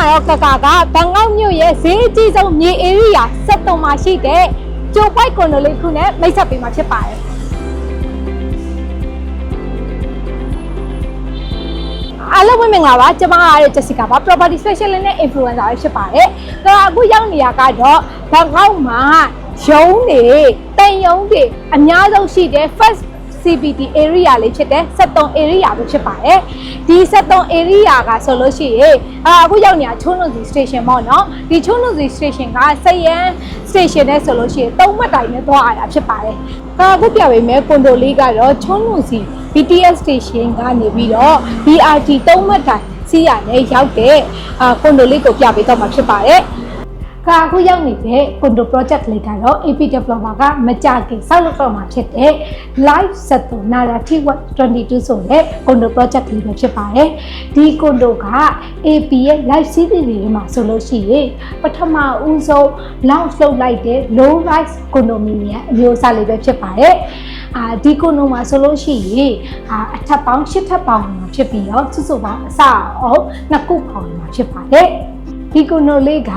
မှာတော့ကကာကဘန်ကောက်မြို့ရဲ့ဈေးအကြီးဆုံးမြေဧရိယာ73မှာရှိတဲ့ကျိုပိုက်ကွန်ဒိုလေးခုနဲ့မိတ်ဆက်ပေးမှာဖြစ်ပါတယ်အားလုံးပဲမင်္ဂလာပါကျွန်မကတော့ Jessica ပါ property specialist နဲ့ influencer ပဲဖြစ်ပါတယ်။ဒါအခုရောက်နေရကတော့ဘန်ကောက်မှာရုံးတွေတန်ရုံးတွေအများဆုံးရှိတဲ့ first CBD area လေးဖြစ်တဲ့73 area ပဲဖြစ်ပါတယ်။ဒီ73 area ကဆိုလို့ရှိရင်အာအခုရောက်နေတာချုံးလုံးစီ station ပေါ့နော်။ဒီချုံးလုံးစီ station ကစရန် station နဲ့ဆိုလို့ရှိရင်သုံးမှတ်တိုင်နဲ့သွားရတာဖြစ်ပါတယ်။ဒါအခုပြပေးမယ်ကွန်ဒိုလေးကတော့ချုံးလုံးစီ BTS station ကနေပြီးတော့ BRT သုံးမှတ်တိုင်စီးရနဲ့ရောက်တဲ့အာကွန်ဒိုလေးကိုပြပေးတော့မှာဖြစ်ပါတယ်။ ကအခုရောက်နေတဲ့ condo project လေးကတော့ AP developer ကမကြခင်ဆောက်လုပ်တော့မှာဖြစ်တဲ့ live set narrative 22ဆိုတဲ့ condo project လေးပဲဖြစ်ပါတယ်။ဒီ condo က AP ရဲ့ live series တွေမှာဆိုလို့ရှိရင်ပထမဦးဆုံး launch လုပ်လိုက်တဲ့ low rise condominium အမျိုးအစားလေးပဲဖြစ်ပါတယ်။အာဒီ condo မှာဆိုလို့ရှိရင်အာအထပ်ပေါင်း၈ထပ်ပေါင်းမှာဖြစ်ပြီးတော့စုစုပေါင်းအစအောင်နှစ်ခုပေါင်းမှာဖြစ်ပါတယ်။ ဒီကိုနိုလေးက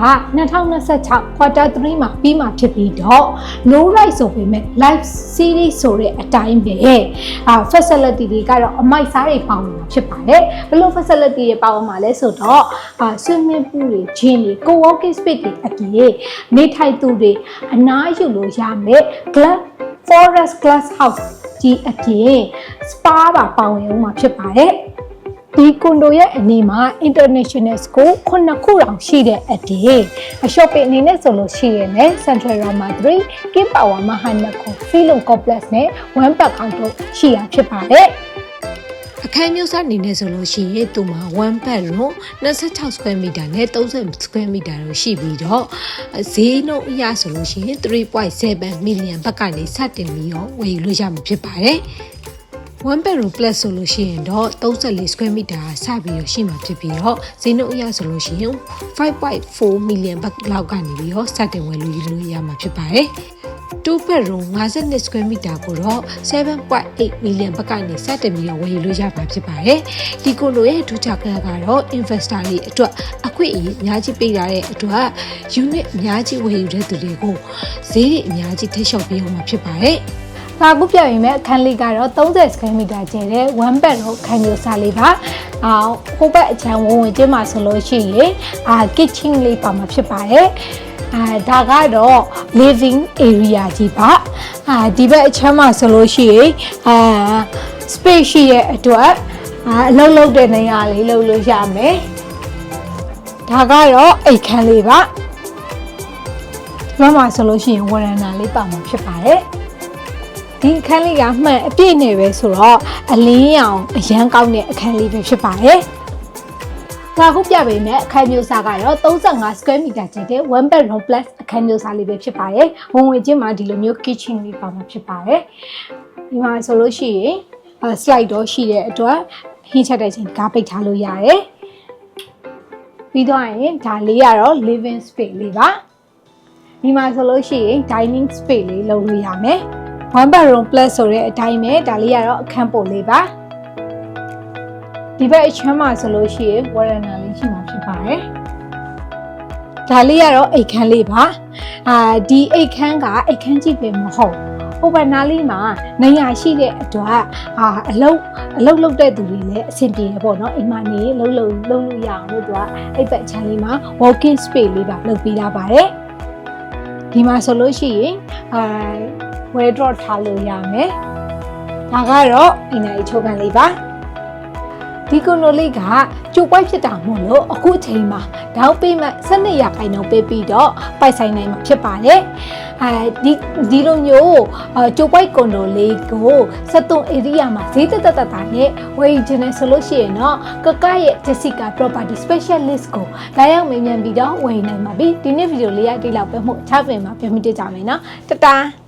2026 quarter 3မှာပြီးမှဖြစ်ပြီးတော့ low rise ဆိုပေမဲ့ live series ဆိုတဲ့အတိုင်းပဲအာ facility တွေကတော့အမိုက်စားတွေပေါင်းမှာဖြစ်ပါတယ်ဘယ်လို facility တွေပေါင်းမှာလဲဆိုတော့အာ swimming pool တွေ gym တွေ co-working space တွေအပြင်နေထိုင်သူတွေအနားယူလို့ရမယ် club forest glass house ကြီးအပြင် spa ပါပေါင်းရုံမှာဖြစ်ပါတယ် ဒီကွန်ဒိုရဲ့အနေမှာ international school ခုနှစ်ခုတောင်ရှိတဲ့အပြင်အ shopping အနေနဲ့ဆိုလို့ရှိရင်လည်း Central Rama 3 King Power Mahanako Film Complex နဲ့ One Park Counter ရှိရဖြစ်ပါတယ်အခန်းမျိုးစားအနေနဲ့ဆိုလို့ရှိရင်သူမှာ1 bedroom 26 square meter နဲ့30 square meter လို့ရှိပြီးတော့ဈေးနှုန်းအရဆိုလို့ရှိရင်3.7 million ဘက်ကနေစတင်ပြီးတော့ဝယ်ယူလို့ရမှာဖြစ်ပါတယ် 1 bedroom plus ဆိုလို့ရှိရင်တော့34 square meter စပြီးတော့ရှိမှာဖြစ်ပြီးတော့ဈေးနှုန်းအရဆိုလို့ရှိရင်5.4 million ဘတ်လောက်ကနေပြီးတော့စတင်ဝယ်လို့ရလို့ရမှာဖြစ်ပါတယ်2 bedroom 52 square meter ကိုတော့7.8 million ဘက်ကနေစတင်ပြီးတော့ဝယ်ယူလို့ရပါဖြစ်ပါတယ်။ဒီကိုလိုရဲ့ထူးခြားကကတော့ investor တွေအတွက်အခွင့်အရေးအများကြီးပေးထားတဲ့အတွက် unit အများကြီးဝယ်ယူတဲ့သူတွေကိုဈေးတွေအများကြီးထိရှော့ပေးအောင်မှာဖြစ်ပါတယ်။။ ဒါအခုပြရင်မဲ့အခန်းလေးကတော့30 square meter ကျယ်တဲ့ one bed ကိုခန်းမျိုးစားလေးပါ။အာဟိုဘက်အချမ်းဝင်ဝင်ကျင်းမှာဆိုလို့ရှိရင်အာ kitchen လေးပါမှာဖြစ်ပါတယ်။အာဒါကတော့ living area ကြီးပါ။အာဒီဘက်အချမ်းမှာဆိုလို့ရှိရင်အာ space ရှိရဲ့အတွက်အာအလုံးလုံးတဲ့နေရာလေးလုပ်လို့ရမယ်။ဒါကတော့အိတ်ခန်းလေးပါ။ဒီမှာဆိုလို့ရှိရင်ဝရန်နာလေးပါမှာဖြစ်ပါတယ်။ ဒီအခန်းလေးကမှန်အပြည့်နဲ့ပဲဆိုတော့အလင်းရောင်အရန်ကောင်းတဲ့အခန်းလေးပဲဖြစ်ပါတယ်။ဒါခုပြပေးမယ်အခန်းမျိုးစားကတော့35 square meter ကျတဲ့1 bedroom plus အခန်းမျိုးစားလေးပဲဖြစ်ပါတယ်။ဝင်ဝင်ချင်းမှာဒီလိုမျိုး kitchen လေးပါမှာဖြစ်ပါတယ်။ဒီမှာဆိုလို့ရှိရင် slide တော့ရှိတဲ့အတွက်ဟင်းချက်တဲ့ချိန်ကားပိတ်ထားလို့ရတယ်။ပြီးတော့ရင်ဒါလေးကတော့ living space လေးပါ။ဒီမှာဆိုလို့ရှိရင် dining space လေးလုပ်လို့ရမယ်။ one bedroom plus ဆိုတဲ့အတိုင်းပဲဒါလေးကတော့အခန်းပိုလေးပါဒီဘက်အချမ်းမှာဆိုလို့ရှိရင် warranty လေးရှိမှာဖြစ်ပါတယ်ဒါလေးကတော့အိတ်ခမ်းလေးပါအာဒီအိတ်ခမ်းကအိတ်ခမ်းကြည့်ပဲမဟုတ်ဟိုဘက်နားလေးမှာနေရာရှိတဲ့အတွက်အာအလုတ်အလုတ်လုတ်တဲ့သူတွေလည်းအဆင်ပြေတယ်ပေါ့နော်အိမ်မှာနေလှုပ်လှုပ်လှုပ်လို့ရအောင်လို့သူကအိတ်ဘက်ချမ်းလေးမှာ walking space လေးပါလုပ်ပေးထားပါတယ်ဒီမှာဆိုလို့ရှိရင်အာ ဝဲ drop ထားလို့ရမယ်။ဒါကတော့အင်နာရီချိုးကန်လေးပါ။ဒီကုနိုလေးကကျိုးပွိုက်ဖြစ်တာမို့လို့အခုအချိန်မှာဒေါက်ပေးမှ12ရာခိုင်နှုန်းပေးပြီးတော့ပိုက်ဆိုင်နိုင်မှာဖြစ်ပါတယ်။အဲဒီဒီလိုမျိုးကျိုးပွိုက်ကွန်ဒိုလေးကို73 area မှာဈေးတက်တက်တက်တာနဲ့ဝယ်ယူခြင်းနဲ့ဆိုလို့ရှိရင်တော့ကကရဲ့ Jessica Property Specialist ကိုလာရောက်မေးမြန်းပြီးတော့ဝယ်ယူနိုင်ပါပြီ။ဒီနေ့ဗီဒီယိုလေးရတိလောက်ပဲမှုချပင်မှာပြမိတက်ကြမယ်နော်။တတား